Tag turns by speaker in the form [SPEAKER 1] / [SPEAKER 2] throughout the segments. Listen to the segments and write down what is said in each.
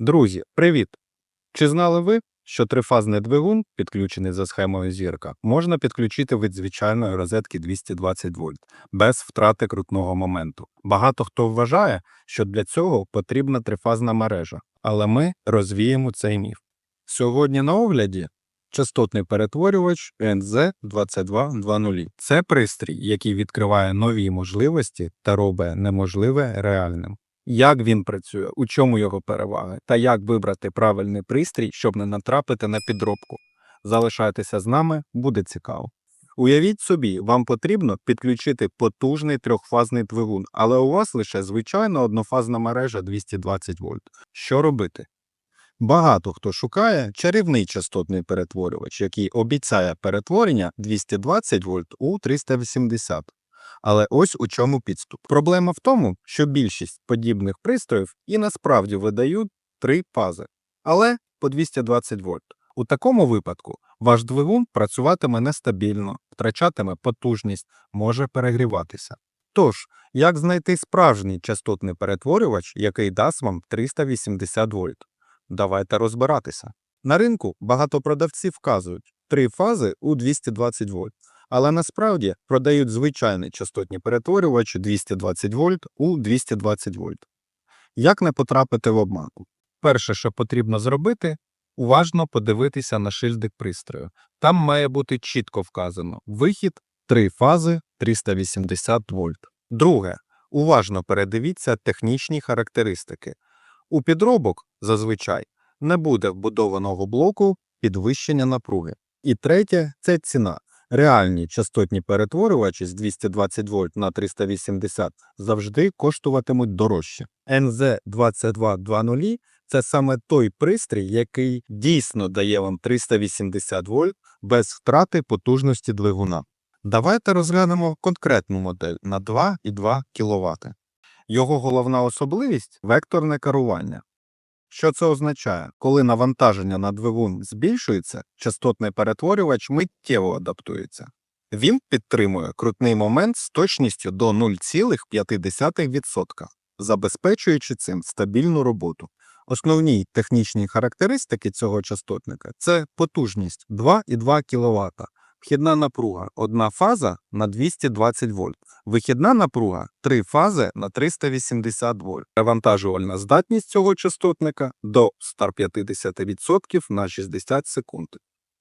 [SPEAKER 1] Друзі, привіт! Чи знали ви, що трифазний двигун, підключений за схемою зірка, можна підключити від звичайної розетки 220 вольт без втрати крутного моменту? Багато хто вважає, що для цього потрібна трифазна мережа, але ми розвіємо цей міф. Сьогодні на огляді частотний перетворювач NZ2220. Це пристрій, який відкриває нові можливості та робить неможливе реальним. Як він працює, у чому його переваги, та як вибрати правильний пристрій, щоб не натрапити на підробку. Залишайтеся з нами, буде цікаво. Уявіть собі, вам потрібно підключити потужний трьохфазний двигун, але у вас лише звичайна однофазна мережа 220 вольт. Що робити? Багато хто шукає чарівний частотний перетворювач, який обіцяє перетворення 220 вольт у 380. Але ось у чому підступ. Проблема в тому, що більшість подібних пристроїв і насправді видають три фази, але по 220 вольт. У такому випадку ваш двигун працюватиме нестабільно, втрачатиме потужність, може перегріватися. Тож, як знайти справжній частотний перетворювач, який дасть вам 380 вольт? Давайте розбиратися. На ринку багато продавців вказують три фази у 220 вольт, але насправді продають звичайний частотні перетворювач 220 вольт у 220 вольт. Як не потрапити в обманку? Перше, що потрібно зробити, уважно подивитися на шильдик пристрою. Там має бути чітко вказано вихід три фази 380 вольт. Друге, уважно передивіться технічні характеристики. У підробок зазвичай не буде вбудованого блоку підвищення напруги. І третє це ціна. Реальні частотні перетворювачі з 220 вольт на 380 завжди коштуватимуть дорожче. NZ2220 – це саме той пристрій, який дійсно дає вам 380 вольт без втрати потужності двигуна. Давайте розглянемо конкретну модель на 2,2 кВт. Його головна особливість векторне керування. Що це означає? Коли навантаження на двигун збільшується, частотний перетворювач миттєво адаптується. Він підтримує крутний момент з точністю до 0,5%, забезпечуючи цим стабільну роботу. Основні технічні характеристики цього частотника це потужність 2,2 кВт, вхідна напруга одна фаза на 220 вольт, вихідна напруга три фази на 380 вольт. Перевантажувальна здатність цього частотника до 150% на 60 секунд.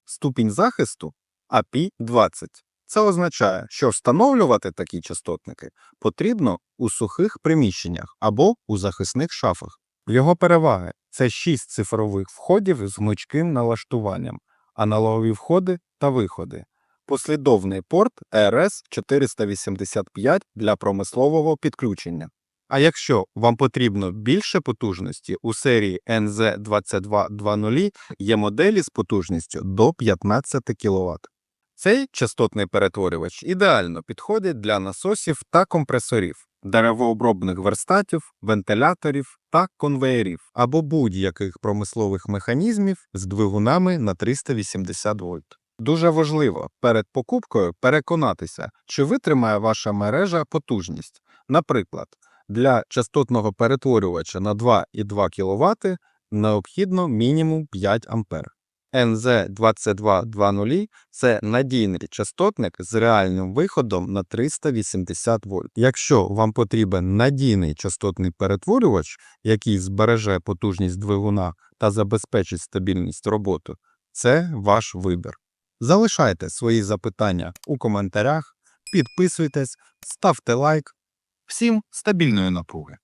[SPEAKER 1] Ступінь захисту API-20. Це означає, що встановлювати такі частотники потрібно у сухих приміщеннях або у захисних шафах. Його переваги це 6 цифрових входів з гнучким налаштуванням, аналогові входи та виходи, послідовний порт RS485 для промислового підключення. А якщо вам потрібно більше потужності, у серії NZ2220 є моделі з потужністю до 15 кВт. Цей частотний перетворювач ідеально підходить для насосів та компресорів, деревообробних верстатів, вентиляторів та конвеєрів або будь-яких промислових механізмів з двигунами на 380 вольт. Дуже важливо перед покупкою переконатися, чи витримає ваша мережа потужність. Наприклад, для частотного перетворювача на 2,2 кВт необхідно мінімум 5 А. NZ2220 – це надійний частотник з реальним виходом на 380 вольт. Якщо вам потрібен надійний частотний перетворювач, який збереже потужність двигуна та забезпечить стабільність роботи, це ваш вибір. Залишайте свої запитання у коментарях, підписуйтесь, ставте лайк. Всім стабільної напруги!